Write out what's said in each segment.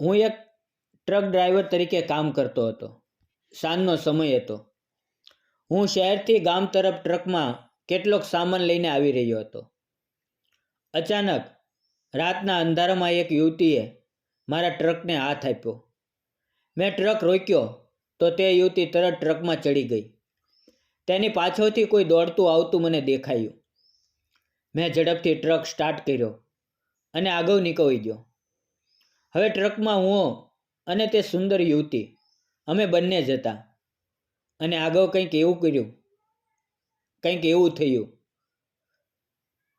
હું એક truck driver તરીકે કામ કરતો હતો. સાંજનો સમય હતો. હું શહેરથી ગામ તરફ ટ્રકમાં કેટલોક સામાન લઈને આવી રહ્યો હતો. અચાનક રાતના અંધારામાં એક યુવતીએ મારા ટ્રકને હાથ આપ્યો. મેં ટ્રક રોક્યો તો તે યુવતી તરત ટ્રકમાં ચડી ગઈ. તેની પાછળથી કોઈ દોડતું આવતું મને દેખાયું. મેં ઝડપથી ટ્રક સ્ટાર્ટ કર્યો અને આગળ નીકળી ગયો. હવે ટ્રકમાં હું અને તે સુંદર યુવતી, અમે બંને જ હતા અને આગળ કંઈક એવું કર્યું, કંઈક એવું થયું.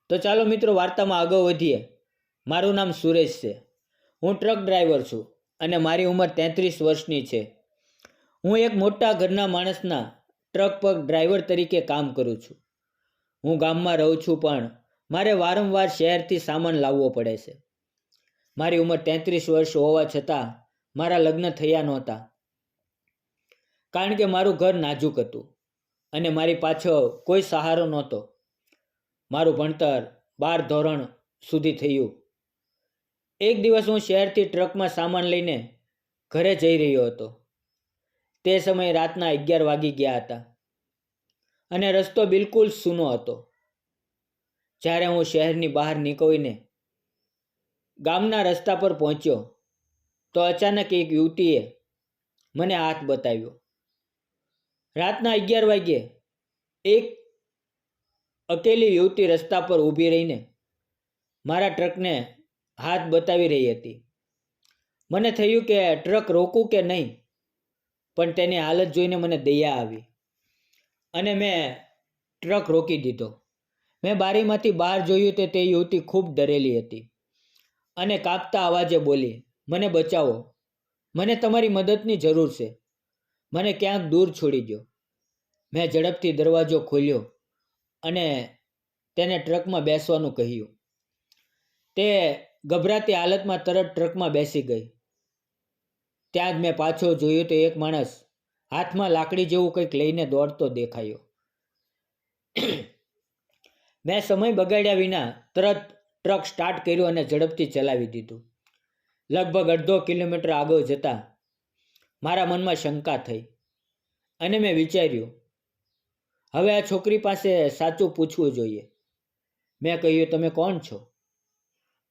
તો ચાલો મિત્રો, વાર્તામાં આગળ વધીએ. મારું નામ સુરેશ છે. હું ટ્રક ડ્રાઈવર છું અને મારી ઉંમર તેત્રીસ વર્ષની છે. હું એક મોટા ઘરના માણસના ટ્રક પર ડ્રાઈવર તરીકે કામ કરું છું. હું ગામમાં રહું છું પણ મારે વારંવાર શહેરથી સામાન લાવવો પડે છે. મારી ઉંમર તેત્રીસ વર્ષ હોવા છતાં મારા લગ્ન થયા નહોતા. કારણ કે મારું ઘર નાજુક હતું અને મારી પાછળ કોઈ સહારો નહોતો. મારું ભણતર બાર ધોરણ સુધી થયું. એક દિવસ હું શહેરથી ટ્રકમાં સામાન લઈને ઘરે જઈ રહ્યો હતો. તે સમયે રાતના અગિયાર વાગી ગયા હતા અને રસ્તો બિલકુલ સૂનો હતો. જ્યારે હું શહેરની બહાર નીકળીને ગામના રસ્તા પર પહોંચ્યો તો અચાનક એક યુવતીએ મને હાથ બતાવ્યો. રાતના અગિયાર વાગ્યે એક અકેલી યુવતી રસ્તા પર ઊભી રહીને મારા ટ્રકને હાથ બતાવી રહી હતી. મને થયું કે ટ્રક રોકું કે નહીં, પણ તેની હાલત જોઈને મને દયા આવી અને મેં ટ્રક રોકી દીધો. મેં બારીમાંથી બહાર જોયું તો તે યુવતી ખૂબ ડરેલી હતી. અને કાપતા અવાજે બોલી, મને બચાવો. મને તમારી મદદની જરૂર છે. મને ક્યાંક દૂર છોડી દો મેં ઝડપથી દરવાજો ખોલ્યો અને તેને ટ્રકમાં બેસવાનું કહ્યું. તે ગભરાતી હાલતમાં તરત ટ્રકમાં બેસી ગઈ. ત્યાં જ મેં પાછો જોયું તો એક માણસ હાથમાં લાકડી જેવું કંઈક લઈને દોડતો દેખાયો. મેં સમય બગાડ્યા વિના તરત ટ્રક સ્ટાર્ટ કર્યું અને ઝડપથી ચલાવી દીધું. લગભગ અડધો કિલોમીટર આગળ જતાં મારા મનમાં શંકા થઈ અને મેં વિચાર્યું, હવે આ છોકરી પાસે સાચું પૂછવું જોઈએ. મેં કહ્યું, તમે કોણ છો?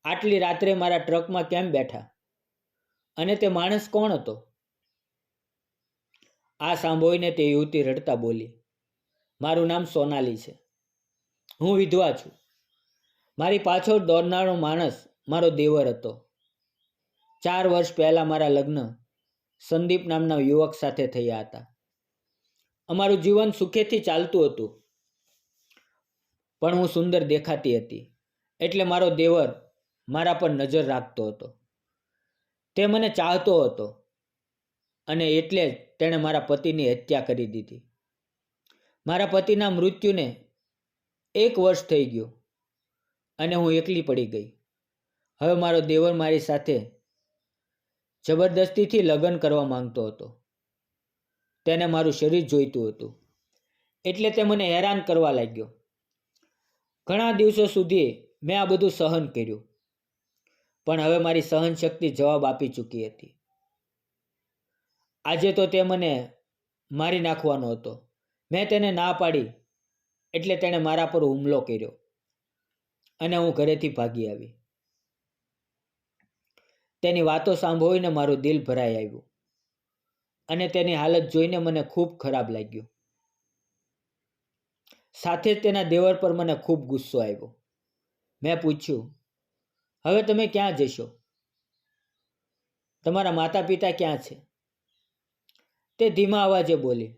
આટલી રાત્રે મારા ટ્રકમાં કેમ બેઠા? અને તે માણસ કોણ હતો? આ સાંભળીને તે યુવતી રડતા બોલી, મારું નામ સોનાલી છે. હું વિધવા છું. મારી પાછળ દોડનારો માણસ મારો દેવર હતો. ચાર વર્ષ પહેલાં મારા લગ્ન સંદીપ નામના યુવક સાથે થયા હતા. અમારું જીવન સુખેથી ચાલતું હતું. પણ હું સુંદર દેખાતી હતી. એટલે મારો દેવર મારા પર નજર રાખતો હતો. તે મને ચાહતો હતો. અને એટલે જ તેણે મારા પતિની હત્યા કરી દીધી. મારા પતિના મૃત્યુને એક વર્ષ થઈ ગયું. અને હું એકલી પડી ગઈ. હવે મારો દેવર મારી સાથે જબરદસ્તીથી લગ્ન કરવા માંગતો હતો. તેને મારું શરીર જોઈતું હતું. એટલે તે મને હેરાન કરવા લાગ્યો. ઘણા દિવસો સુધી મેં આ બધું સહન કર્યું. પણ હવે મારી સહન શક્તિ જવાબ આપી ચૂકી હતી. આજે તો તે મને મારી નાખવાનો હતો. મેં તેને ના પાડી. એટલે તેણે મારા પર હુમલો કર્યો. અને હું ઘરેથી ભાગી આવી. તેની વાતો સાંભળીને મારું દિલ ભરાઈ આવ્યું અને તેની હાલત જોઈને મને ખૂબ ખરાબ લાગ્યું. સાથે જ તેના દેવર પર મને ખૂબ ગુસ્સો આવ્યો. મેં પૂછ્યું, હવે તમે ક્યાં જશો? તમારા માતા પિતા ક્યાં છે? તે ધીમા અવાજે બોલી,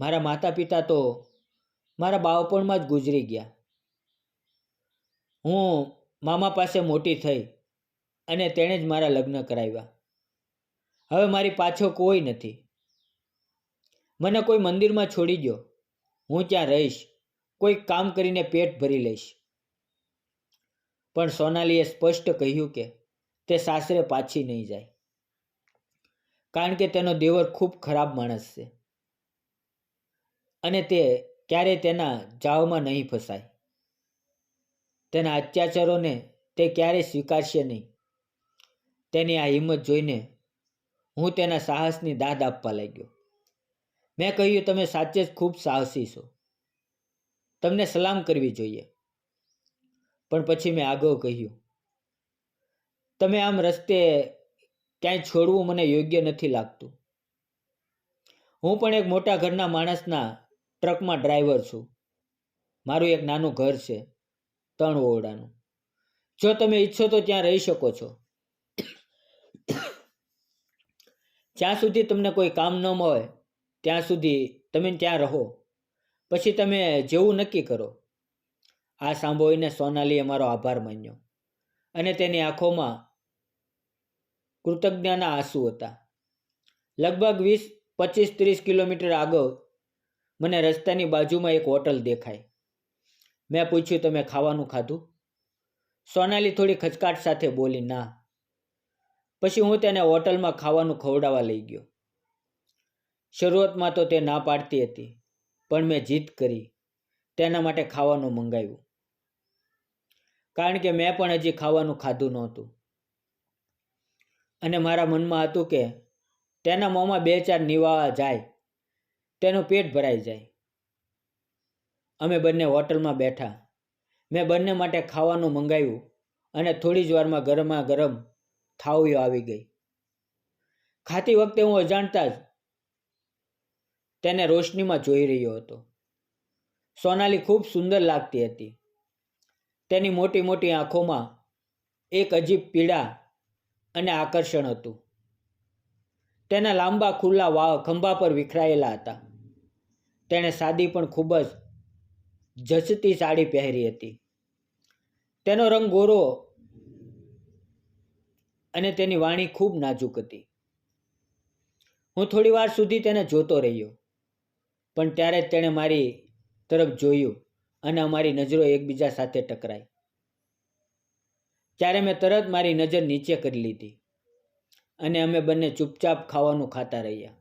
મારા માતા પિતા તો મારા બાળપણમાં જ ગુજરી ગયા. હું મામા પાસે મોટી થઈ અને તેણે જ મારા લગ્ન કરાવ્યા. હવે મારી પાછો કોઈ નથી. મને કોઈ મંદિરમાં છોડી ગયો હું ત્યાં રહીશ. કોઈ કામ કરીને પેટ ભરી લઈશ. પણ સોનાલીએ સ્પષ્ટ કહ્યું કે તે સાસરે પાછી નહીં જાય. કારણ કે તેનો દેવર ખૂબ ખરાબ માણસ છે. અને તે ક્યારેય તેના જાવમાં નહીં ફસાય. તેના અત્યાચારોને તે ક્યારેય સ્વીકારશે નહીં. તેની આ હિંમત જોઈને હું તેના સાહસની દાદ આપવા લાગ્યો. મેં કહ્યું, તમે સાચે જ ખૂબ સાહસી છો. તમને સલામ કરવી જોઈએ. પણ પછી મેં આગળ કહ્યું, તમે આમ રસ્તે ક્યાંય છોડવું મને યોગ્ય નથી લાગતું. હું પણ એક મોટા ઘરના માણસના ટ્રકમાં ડ્રાઈવર છું. મારું એક નાનું ઘર છે. ત્રણ ઓરડાનું. જો તમે ઈચ્છો તો ત્યાં રહી શકો છો. જ્યાં સુધી તમને કોઈ કામ ન મળે, ત્યાં સુધી તમે ત્યાં રહો. પછી તમે જેવું નક્કી કરો. આ સાંભળીને સોનાલીએ મારો આભાર માન્યો અને તેની આંખોમાં કૃતજ્ઞાના આંસુ હતા. લગભગ વીસ, પચીસ, ત્રીસ કિલોમીટર આગળ મને રસ્તાની બાજુમાં એક હોટલ દેખાય. મેં પૂછ્યું તમે ખાવાનું ખાધું? સોનાલી થોડી ખચકાટ સાથે બોલી, ના. પછી હું તેને હોટલમાં ખાવાનું ખવડાવવા લઈ ગયો. શરૂઆતમાં તો તે ના પાડતી હતી, પણ મેં જીદ કરી, તેના માટે ખાવાનું મંગાવ્યું. કારણ કે મેં પણ હજી ખાવાનું ખાધું નહોતું. અને મારા મનમાં હતું કે, તેના મોંમાં બે ચાર નિવાળા જાય, તેનું પેટ ભરાઈ જાય. અમે બંને હોટલમાં બેઠા. મેં બંને માટે ખાવાનું મંગાવ્યું અને થોડી જ વારમાં ગરમા ગરમ થાળીઓ આવી ગઈ. ખાતી વખતે હું અજાણતા જ તેને રોશનીમાં જોઈ રહ્યો હતો. સોનાલી ખૂબ સુંદર લાગતી હતી. તેની મોટી મોટી આંખોમાં એક અજીબ પીડા અને આકર્ષણ હતું. તેના લાંબા ખુલ્લા વા, ખંભા પર વિખરાયેલા હતા. તેણે સાદી પણ ખૂબ જ જચતી સાડી પહેરી હતી. તેનો રંગ ગોરો અને તેની વાણી ખૂબ નાજુક હતી. હું થોડી વાર સુધી તેને જોતો રહ્યો, પણ ત્યારે તેણે મારી તરફ જોયું અને અમારી નજરો એકબીજા સાથે ટકરાઈ. ત્યારે મેં તરત મારી નજર નીચે કરી લીધી અને અમે બંને ચૂપચાપ ખાવાનું ખાતા રહ્યા.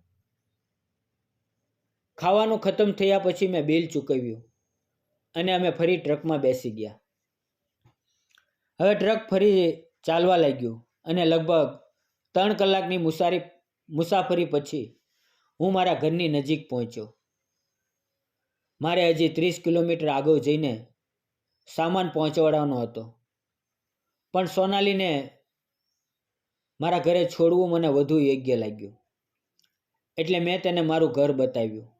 ખાવાનું ખતમ થયા પછી મેં બિલ ચૂકવ્યું. અને અમે ફરી ટ્રકમાં બેસી ગયા. હવે ટ્રક ફરી ચાલવા લાગ્યું અને લગભગ ત્રણ કલાકની મુસારી મુસાફરી પછી હું મારા ઘરની નજીક પહોંચ્યો. મારે હજી ત્રીસ કિલોમીટર આગળ જઈને સામાન પહોંચાડવાનો હતો. પણ સોનાલીને મારા ઘરે છોડવું મને વધુ યોગ્ય લાગ્યું. એટલે મેં તેને મારું ઘર બતાવ્યું.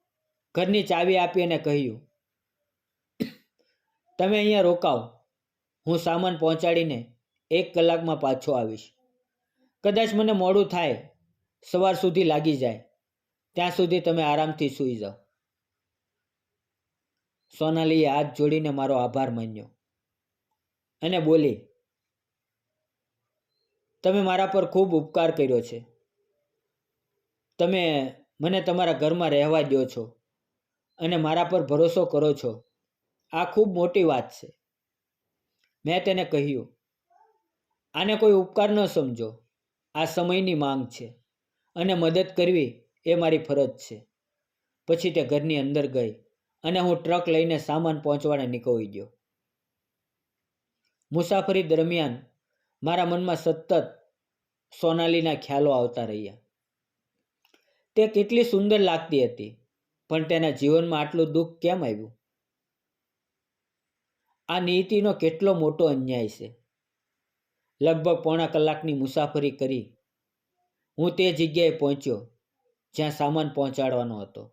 ઘરની ચાવી આપી અને કહ્યું તમે અહીંયા રોકાવ. હું સામાન પહોંચાડીને એક કલાકમાં પાછો આવીશ. કદાચ મને મોડું થાય, સવાર સુધી લાગી જાય. ત્યાં સુધી તમે આરામથી સૂઈ જાઓ. સોનાલીએ હાથ જોડીને મારો આભાર માન્યો અને બોલી, તમે મારા પર ખૂબ ઉપકાર કર્યો છે. તમે મને તમારા ઘરમાં રહેવા દો છો અને મારા પર ભરોસો કરો છો. આ ખૂબ મોટી વાત છે. મેં તેને કહ્યું, આને કોઈ ઉપકાર ન સમજો. આ સમયની માંગ છે અને મદદ કરવી એ મારી ફરજ છે. પછી તે ઘરની અંદર ગઈ અને હું ટ્રક લઈને સામાન પહોંચવાને નીકળી ગયો. મુસાફરી દરમિયાન મારા મનમાં સતત સોનાલીના ખ્યાલો આવતા રહ્યા. તે કેટલી સુંદર લાગતી હતી, પણ તેના જીવનમાં આટલું દુઃખ કેમ આવ્યું? આ નીતિનો કેટલો મોટો અન્યાય છે. લગભગ પોણા કલાકની મુસાફરી કરી હું તે જગ્યાએ પહોંચ્યો જ્યાં સામાન પહોંચાડવાનો હતો.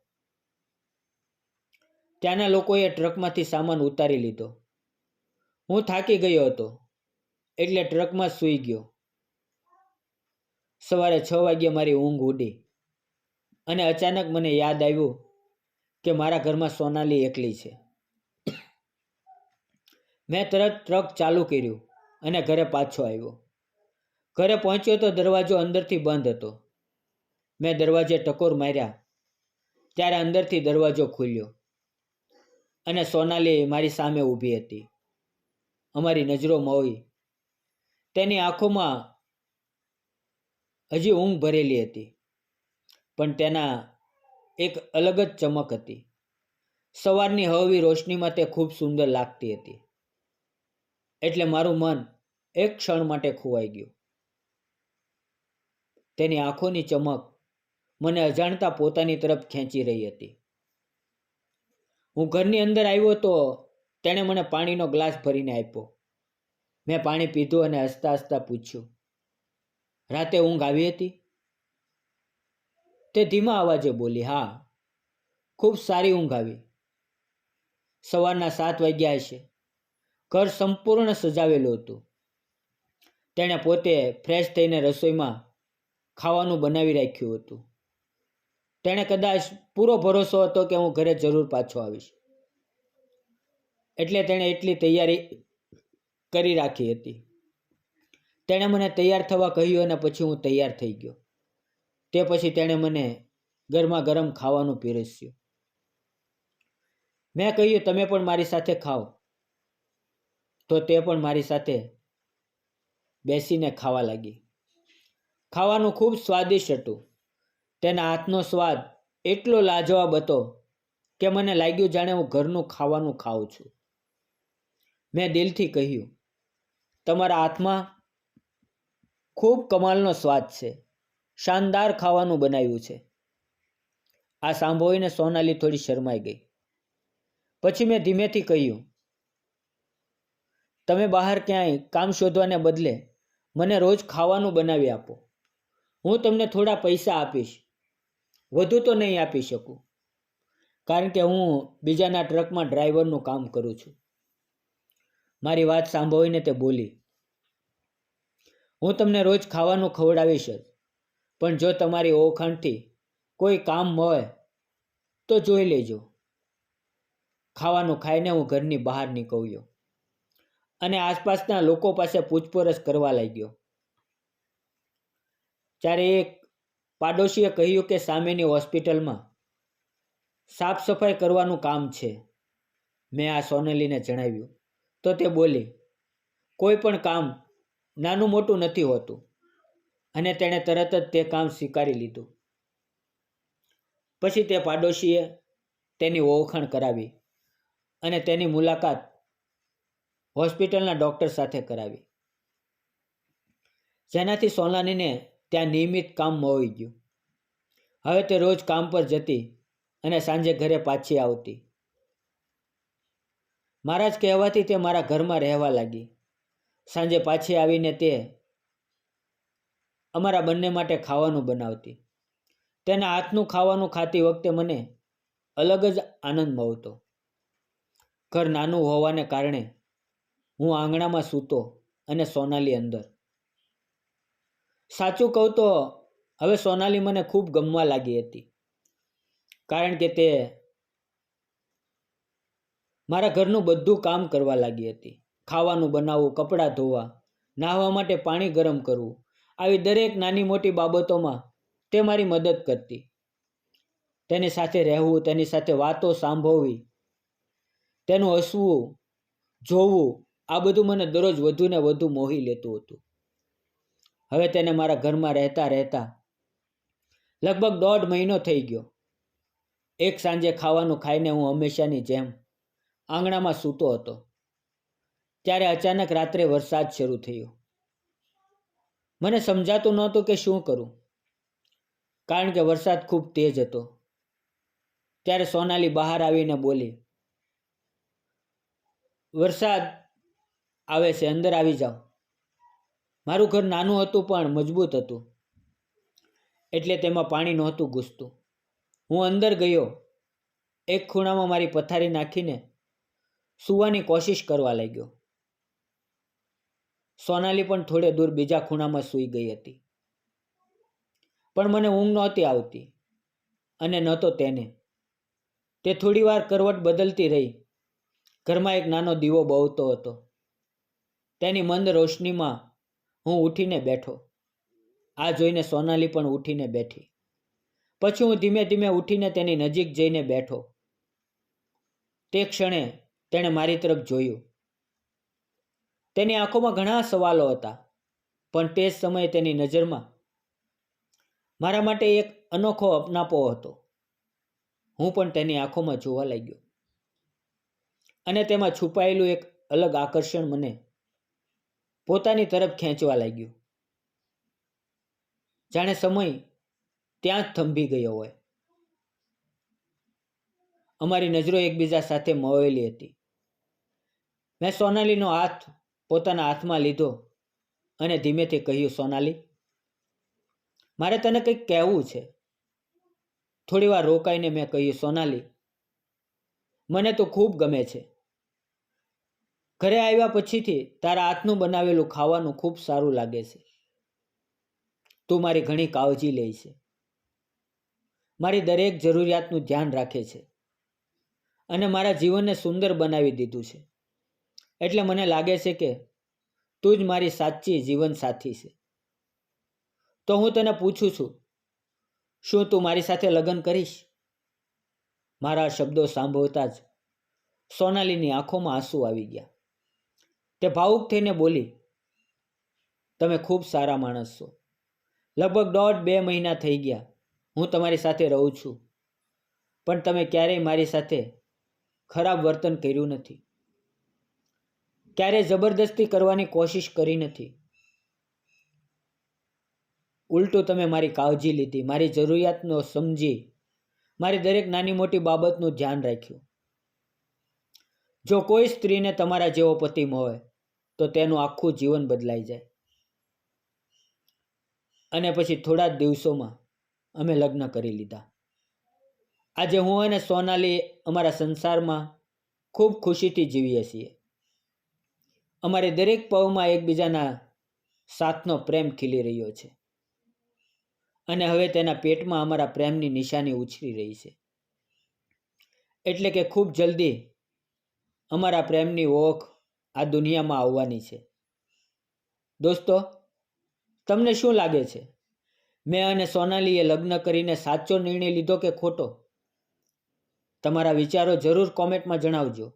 ત્યાંના લોકોએ ટ્રકમાંથી સામાન ઉતારી લીધો. હું થાકી ગયો હતો એટલે ટ્રકમાં સૂઈ ગયો. સવારે છ વાગ્યે મારી ઊંઘ ઉડી અને અચાનક મને યાદ આવ્યું કે મારા ઘરમાં સોનાલી એકલી છે. મેં તરત ટ્રક ચાલુ કર્યું અને ઘરે પાછો આવ્યો. ઘરે પહોંચ્યો તો દરવાજો અંદરથી બંધ હતો. મેં દરવાજે ટકોર માર્યા. ત્યારે અંદરથી દરવાજો ખુલ્યો અને સોનાલી મારી સામે ઊભી હતી. અમારી નજરો મોઈ. તેની આંખોમાં હજી ઊંઘ ભરેલી હતી, પણ તેના એક અલગ જ ચમક હતી. સવારની હળવી રોશનીમાં તે ખૂબ સુંદર લાગતી હતી. એટલે મારું મન એક ક્ષણ માટે ખોવાઈ ગયું. તેની આંખોની ચમક મને અજાણતા પોતાની તરફ ખેંચી રહી હતી. હું ઘરની અંદર આવ્યો તો તેણે મને પાણીનો ગ્લાસ ભરીને આપ્યો. મેં પાણી પીધું અને હસતા હસતા પૂછ્યું, રાતે ઊંઘ આવી હતી? તે ધીમા અવાજે બોલી, હા, ખૂબ સારી ઊંઘ આવી. સવારના સાત વાગ્યા હશે. ઘર સંપૂર્ણ સજાવેલું હતું. તેણે પોતે ફ્રેશ થઈને રસોઈમાં ખાવાનું બનાવી રાખ્યું હતું. તેણે કદાચ પૂરો ભરોસો હતો કે હું ઘરે જરૂર પાછો આવીશ. એટલે તેણે એટલી તૈયારી કરી રાખી હતી. તેણે મને તૈયાર થવા કહ્યું અને પછી હું તૈયાર થઈ ગયો. તે પછી તેણે મને ગરમા ગરમ ખાવાનું પીરસ્યું. મેં કહ્યું, તમે પણ મારી સાથે ખાઓ. તો તે પણ મારી સાથે બેસીને ખાવા લાગી. ખાવાનું ખૂબ સ્વાદિષ્ટ હતું. તેના હાથનો સ્વાદ એટલો લાજવાબ હતો કે મને લાગ્યું જાણે હું ઘરનું ખાવાનું ખાઉં છું. મેં દિલથી કહ્યું, તમારા હાથમાં ખૂબ કમાલનો સ્વાદ છે. શાનદાર ખાવાનું બનાવ્યું છે. આ સાંભળીને સોનાલી થોડી શરમાઈ ગઈ. પછી મેં ધીમેથી કહ્યું તમે બહાર ક્યાંય કામ શોધવાને બદલે મને રોજ ખાવાનું બનાવી આપો. હું તમને થોડા પૈસા આપીશ. વધુ તો નહીં આપી શકું. કારણ કે હું બીજાના ટ્રકમાં ડ્રાઈવરનું કામ કરું છું. મારી વાત સાંભળીને તે બોલી, હું તમને રોજ ખાવાનું ખવડાવીશ જ. પણ જો તમારી ઓળખાણથી કોઈ કામ હોય, તો જોઈ લેજો. ખાવાનું ખાઈને હું ઘરની બહાર નીકળ્યો. અને આસપાસના લોકો પાસે પૂછપરછ કરવા લાગ્યો. ત્યારે એક પાડોશીએ કહ્યું કે સામેની હોસ્પિટલમાં સાફ સફાઈ કરવાનું કામ છે. મેં આ સોનલીને જણાવ્યું. તો તે બોલી, કોઈ પણ કામ નાનું મોટું નથી હોતું. અને તેણે તરત જ તે કામ સ્વીકારી લીધું. પછી તે પાડોશીએ તેની ઓળખાણ કરાવી અને તેની મુલાકાત હોસ્પિટલના ડૉક્ટર સાથે કરાવી. જેનાથી સોનાનીને ત્યાં નિયમિત કામ મોવી ગયું. હવે તે રોજ કામ પર જતી અને સાંજે ઘરે પાછી આવતી. મારા જ કહેવાથી તે મારા ઘરમાં રહેવા લાગી. સાંજે પાછી આવીને તે અમારા બંને માટે ખાવાનું બનાવતી. તેના હાથનું ખાવાનું ખાતી વખતે મને અલગ જ આનંદ મળતો. ઘર નાનું હોવાને કારણે હું આંગણામાં સૂતો અને સોનાલી અંદર. સાચું કહું તો હવે સોનાલી મને ખૂબ ગમવા લાગી હતી. કારણ કે તે મારા ઘરનું બધું કામ કરવા લાગી હતી. ખાવાનું બનાવવું, કપડાં ધોવા, નાહવા માટે પાણી ગરમ કરવું, આવી દરેક નાની મોટી બાબતોમાં તે મારી મદદ કરતી. તેની સાથે રહેવું, તેની સાથે વાતો સાંભળવી, તેનું હસવું, જોવું આ બધું મને દરરોજ વધુ ને વધુ મોહી લેતું હતું. હવે તેને મારા ઘરમાં રહેતા રહેતા લગભગ દોઢ મહિનો થઈ ગયો. એક સાંજે ખાવાનું ખાઈને હું હંમેશાની જેમ આંગણામાં સૂતો હતો. ત્યારે અચાનક રાત્રે વરસાદ શરૂ થયો. મને સમજાતું નહોતું કે શું કરું, કારણ કે વરસાદ ખૂબ તેજ હતો. ત્યારે સોનાલી બહાર આવીને બોલી, વરસાદ આવે છે, અંદર આવી જાઓ. મારું ઘર નાનું હતું પણ મજબૂત હતું. એટલે તેમાં પાણી નહોતું ઘૂસતું. હું અંદર ગયો. એક ખૂણામાં મારી પથારી નાખીને સૂવાની કોશિશ કરવા લાગ્યો. સોનાલી પણ થોડે દૂર બીજા ખૂણામાં સૂઈ ગઈ હતી. પણ મને ઊંઘ નહોતી આવતી અને નહોતો તેને. તે થોડીવાર કરવટ બદલતી રહી. ઘરમાં એક નાનો દીવો બહુતો હતો. તેની મંદ રોશનીમાં હું ઉઠીને બેઠો. આ જોઈને સોનાલી પણ ઉઠીને બેઠી. પછી હું ધીમે ધીમે ઉઠીને તેની નજીક જઈને બેઠો. તે ક્ષણે તેણે મારી તરફ જોયું. તેની આંખોમાં ઘણા સવાલો હતા, પણ તે જ સમયે તેની નજરમાં મારા માટે એક અનોખો અપનાપો હતો. હું પણ તેની આંખોમાં જોવા લાગ્યો. અને તેમાં છુપાયેલું એક અલગ આકર્ષણ મને પોતાની તરફ ખેંચવા લાગ્યું. જાણે સમય ત્યાં જ થંભી ગયો હોય. અમારી નજરો એકબીજા સાથે મોવેલી હતી. મેં સોનાલીનો હાથ પોતાના હાથમાં લીધો અને ધીમેથી કહ્યું, સોનાલી, મારે તને કંઈક કહેવું છે. થોડી વાર રોકાઈને મેં કહ્યું, સોનાલી, મને તો ખૂબ ગમે છે. ઘરે આવ્યા પછીથી તારા હાથનું બનાવેલું ખાવાનું ખૂબ સારું લાગે છે. તું મારી ઘણી કાળજી લે છે. મારી દરેક જરૂરિયાતનું ધ્યાન રાખે છે. અને મારા જીવનને સુંદર બનાવી દીધું છે. એટલે મને લાગે છે કે તું જ મારી સાચી જીવનસાથી છે. તો હું તને પૂછું છું, શું તું મારી સાથે લગ્ન કરીશ? મારા શબ્દો સાંભળતા જ સોનાલીની આંખોમાં આંસુ આવી ગયા. તે ભાવુક થઈને બોલી, તમે ખૂબ સારા માણસ છો. લગભગ દોઢ બે મહિના થઈ ગયા. હું તમારી સાથે રહું છું. પણ તમે ક્યારેય મારી સાથે ખરાબ વર્તન કર્યું નથી. ક્યારેય જબરદસ્તી કરવાની કોશિશ કરી નથી. ઉલટું તમે મારી કાળજી લીધી, મારી જરૂરિયાતનો સમજી, મારી દરેક નાની મોટી બાબતનું ધ્યાન રાખ્યું. જો કોઈ સ્ત્રીને તમારા જેવો પતિ મળે તો તેનું આખું જીવન બદલાઈ જાય. અને પછી થોડા જ દિવસોમાં અમે લગ્ન કરી લીધા. આજે હું અને સોનાલી અમારા સંસારમાં ખૂબ ખુશીથી જીવીએ છીએ. અમારે દરેક પવમાં એકબીજાના સાથનો પ્રેમ ખીલી રહ્યો છે. અને હવે તેના પેટમાં અમારા પ્રેમની નિશાની ઉછરી રહી છે. એટલે કે ખૂબ જલ્દી અમારા પ્રેમની ઓખ આ દુનિયામાં આવવાની છે. દોસ્તો, તમને શું લાગે છે? મેં અને સોનાલીએ લગ્ન કરીને સાચો નિર્ણય લીધો કે ખોટો? તમારા વિચારો જરૂર કોમેન્ટમાં જણાવજો.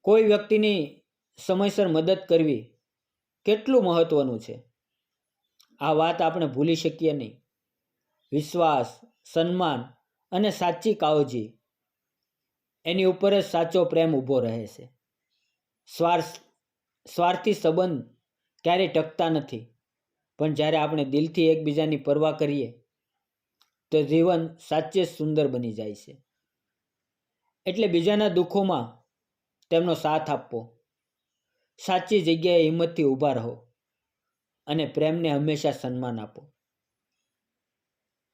કોઈ વ્યક્તિની સમયસર મદદ કરવી કેટલું મહત્વનું છે? આ વાત આપણે ભૂલી શકીએ નહીં. વિશ્વાસ, સન્માન અને સાચી કાળજી એની ઉપર જ સાચો પ્રેમ ઊભો રહે છે. સ્વાર્થ સ્વાર્થી સંબંધ ક્યારેય ટકતા નથી. પણ જ્યારે આપણે દિલથી એકબીજાની પરવા કરીએ, તો જીવન સાચે સુંદર બની જાય છે. એટલે બીજાના દુઃખોમાં તેમનો સાથ આપવો. સાચી જગ્યાએ હિંમતથી ઊભા રહો અને પ્રેમને હંમેશા સન્માન આપો.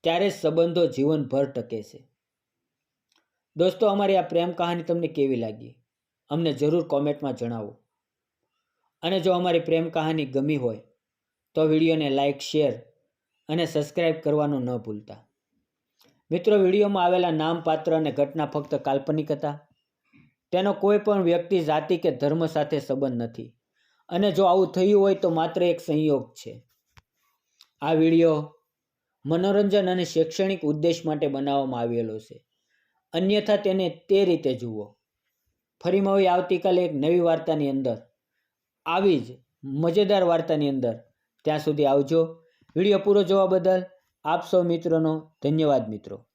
ત્યારે સંબંધો જીવનભર ટકે છે. દોસ્તો, અમારી આ પ્રેમ કહાની તમને કેવી લાગી? અમને જરૂર કોમેન્ટમાં જણાવો. અને જો અમારી પ્રેમ કહાની ગમી હોય, તો વિડીયોને લાઇક શેર અને સબસ્ક્રાઈબ કરવાનું ન ભૂલતા. મિત્રો, વિડીયોમાં આવેલા નામ, પાત્ર અને ઘટના ફક્ત કાલ્પનિક હતા. તેનો કોઈ પણ વ્યક્તિ, જાતિ કે ધર્મ સાથે સંબંધ નથી. અને જો આવું થયું હોય તો માત્ર એક સંયોગ છે. આ વીડિયો મનોરંજન અને શૈક્ષણિક ઉદ્દેશ માટે બનાવવામાં આવેલો છે. અન્યથા તેને તે રીતે જુઓ. ફરી મળીએ આવતીકાલે એક નવી વાર્તાની અંદર. આવી જ મજેદાર વાર્તાની અંદર. ત્યાં સુધી આવજો. વીડિયો પૂરો જોવા બદલ આપ સૌ મિત્રોનો ધન્યવાદ મિત્રો.